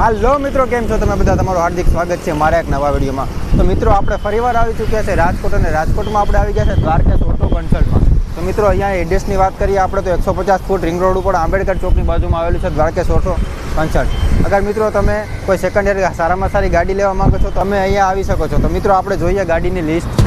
હાલો મિત્રો, કેમ છો તમે બધા? તમારું હાર્દિક સ્વાગત છે મારા એક નવા વિડીયોમાં. તો મિત્રો, આપણે ફરીવાર આવી ચૂક્યા છે રાજકોટ અને રાજકોટમાં આપણે આવી ગયા છે દ્વારકેશ ઓટો કન્સલ્ટમાં. તો મિત્રો, અહીંયા એડ્રેસની વાત કરીએ આપણે, તો એકસો પચાસ ફૂટ રિંગ રોડ ઉપર આંબેડકર ચોકની બાજુમાં આવેલું છે દ્વારકેશ ઓટો કન્સલ્ટ. અગર મિત્રો, તમે કોઈ સેકન્ડ હેન્ડ સારામાં સારી ગાડી લેવા માંગો છો, તમે અહીંયા આવી શકો છો. તો મિત્રો, આપણે જોઈએ ગાડીની લિસ્ટ.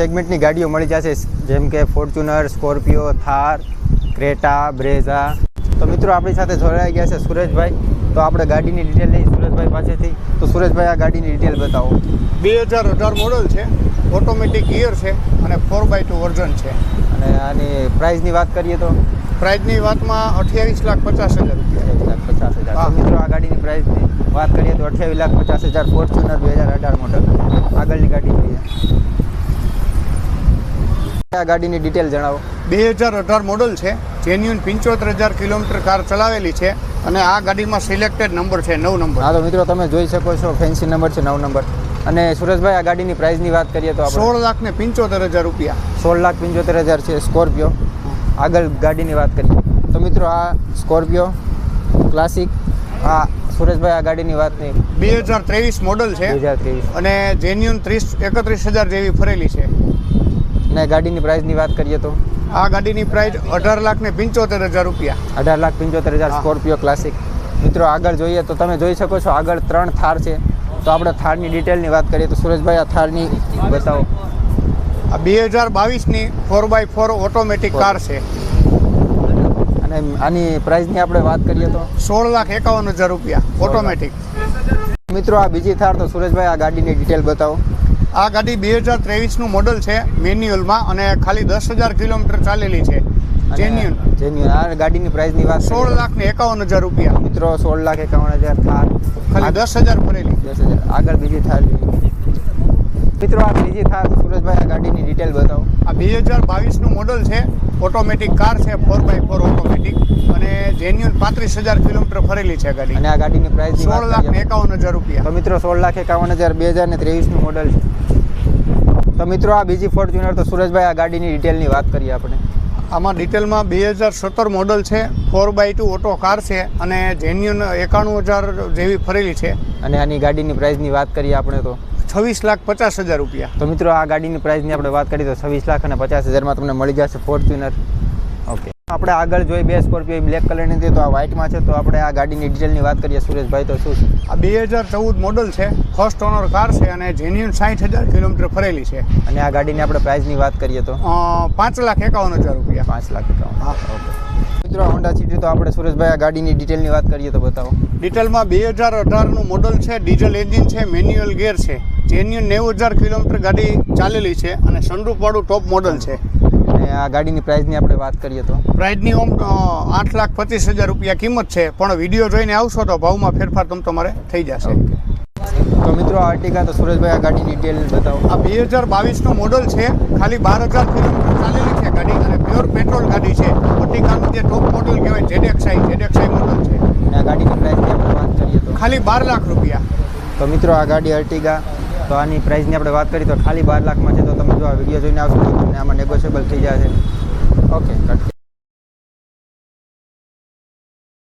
સેગમેન્ટની ગાડીઓ મળી જશે. જેમ કે Fortuner Scorpio Thar Creta Brezza તો મિત્રો આપણી સાથે જોડાઈ ગયા છે સુરેશભાઈ. તો આપણે ગાડીની ડિટેલ લઈ સુરેશભાઈ પાસેથી. તો સુરેશભાઈ આ ગાડીની ડિટેલ બતાવો. બે હજાર અઢાર મોડલ છે. ઓટોમેટિક ગિયર છે અને ફોર બાય ટુ વર્ઝન છે. અને આની પ્રાઇસની વાત કરીએ તો? પ્રાઇઝની વાતમાં અઠ્યાવીસ લાખ પચાસ હજાર રૂપિયા. અઠ્યાવીસ લાખ પચાસ હજાર. મિત્રો આ ગાડીની પ્રાઇસની વાત કરીએ તો અઠ્યાવીસ લાખ પચાસ હજાર ફોર્ચ્યુનર બે હજાર અઢાર મોડલ આગળની ગાડી જોઈએ. આ ગાડીની ડિટેલ જણાવો. બે હજાર અઢાર મોડલ છે. જેન્યુન પંચોતેર હજાર કિલોમીટર કાર ચલાવેલી છે અને આ ગાડીમાં સિલેક્ટેડ નંબર છે નવ નંબર હા તો મિત્રો તમે જોઈ શકો છો ફેન્સી નંબર છે નવ નંબર અને સુરેશભાઈ આ ગાડીની પ્રાઇસની વાત કરીએ તો સોળ લાખ ને પંચોતેર હજાર રૂપિયા. સોળ લાખ પંચોતેર હજાર છે સ્કોર્પિયો આગળ ગાડીની વાત કરીએ. તો મિત્રો આ સ્કોર્પિયો ક્લાસિક આ સુરેશભાઈ આ ગાડીની વાત નહીં બે હજાર ત્રેવીસ મોડલ બે છે હજાર ત્રેવીસ. અને જેન્યુન ત્રીસ એકત્રીસ હજાર જેવી ફરેલી છે. અને ગાડીની પ્રાઇસની વાત કરીએ તો? આ ગાડીની પ્રાઇસ અઢાર લાખ ને પંચોતેર હજાર રૂપિયા. અઢાર લાખ પંચોતેર હજાર. સ્કોર્પિયો ક્લાસિક મિત્રો આગળ જોઈએ તો તમે જોઈ શકો છો આગળ ત્રણ થાર છે. તો આપણે થારની ડિટેલની વાત કરીએ તો સુરેશભાઈ આ થારની બતાવો. આ બે હજાર બાવીસની four by four automatic car છે. અને આની પ્રાઇસની આપણે વાત કરીએ તો? સોળ લાખ એકાવન હજાર રૂપિયા ઓટોમેટિક મિત્રો આ બીજી થાર તો સુરેશભાઈ આ ગાડીની ડિટેલ બતાવો. આ ગાડી બે હજાર ત્રેવીસનું મોડલ છે મેન્યુઅલમાં અને ખાલી દસ હજાર કિલોમીટર ચાલેલી છે. જેન્યુન જેન્યુન આ ગાડીની પ્રાઇસની વાત સોળ લાખ ને એકાવન હજાર રૂપિયા. મિત્રો સોળ લાખ એકાવન હજાર થાર. ખાલી દસ હજાર ભરેલી. દસ હજાર. આગળ બીજી થાર મિત્રો આ બીજી થાર સુરજભાઈ આ ગાડીની ડિટેલ બતાવો. આ બે હજાર બાવીસનું મોડલ છે ઓટોમેટિક કાર છે ફોર બાય ફોર ઓટોમેટિક અને જેન્યુન પાંત્રીસ હજાર કિલોમીટર ફરેલી છે ગાડી. અને આ ગાડીની પ્રાઇસ સોળ લાખ એકાવન હજાર રૂપિયા. તો મિત્રો સોળ લાખ એકાવન હજાર બે હજાર ને ત્રેવીસનું મોડલ છે. તો મિત્રો આ બીજી ફોર્ચ્યુનર તો સુરજભાઈ આ ગાડીની ડિટેલની વાત કરીએ આપણે. આમાં ડિટેલમાં બે હજાર સત્તર મોડલ છે four by two auto car છે અને જેન્યુન એકાણું હજાર જેવી ફરેલી છે. અને આની ગાડીની પ્રાઇસની વાત કરીએ આપણે તો. છવ્વીસ લાખ પચાસ હજાર રૂપિયા. તો મિત્રો આ ગાડીની પ્રાઇસની આપણે વાત કરીએ તો છવ્વીસ લાખ અને પચાસ હજારમાં તમને મળી જશે ફોર્ચ્યુનર ઓકે આપણે આગળ જોઈએ બે સ્કોર્પિયો બ્લેક કલરની હતી તો આ વ્હાઇટમાં છે. તો આપણે આ ગાડીની ડિટેલની વાત કરીએ. સુરેશભાઈ તો શું છે? આ બે હજાર ચૌદ મોડલ છે. ફર્સ્ટ ઓનર કાર છે અને જેન્યુન સાઠ હજાર કિલોમીટર ફરેલી છે. અને આ ગાડીની આપણે પ્રાઇસની વાત કરીએ તો? પાંચ લાખ એકાવન હજાર રૂપિયા. પાંચ લાખ એકાવન હા. ઓકે મિત્રો હોન્ડા સિટી તો આપણે સુરેશભાઈ આ ગાડીની ડિટેલની વાત કરીએ તો બતાવો. ડિટેલમાં બે હજાર અઢારનું મોડલ છે ડીઝલ એન્જિન છે મેન્યુઅલ ગેર છે. જેન્યુન નેવું હજાર કિલોમીટર ગાડી ચાલેલી છે અને સનરૂફવાળું ટોપ મોડલ છે. આ ગાડીની પ્રાઇસની આપણે વાત કરીએ તો. પ્રાઇઝની ઓમ આઠ લાખ પચીસ હજાર રૂપિયા કિંમત છે પણ વીડિયો જોઈને આવશો તો ભાવમાં ફેરફાર તમ તમારે થઈ જશે. તો મિત્રો આર્ટિકા તો સુરેશભાઈ આ ગાડીની ડિટેલ બતાવો. આ બે હજાર બાવીસનું મોડલ છે ખાલી બાર હજાર કિલોમીટર ચાલેલી છે ગાડી અને પ્યોર પેટ્રોલ ગાડી છે. આર્ટિકાનું જે ટોપ મોડલ કહેવાય જેડેક્સાઈ જેડેક્સાઈ મોડલ છે. અને આ ગાડીની પ્રાઇસની આપણે વાત કરીએ તો. ખાલી બાર લાખ રૂપિયા. તો મિત્રો આ ગાડી અર્ટિગા તો આની પ્રાઇસની આપણે વાત કરીએ તો ખાલી બાર લાખમાં છે. તો તમે જો આ વીડિયો જોઈને આવશો તો તમને આમાં નેગોશિયેબલ થઈ જશે. ઓકે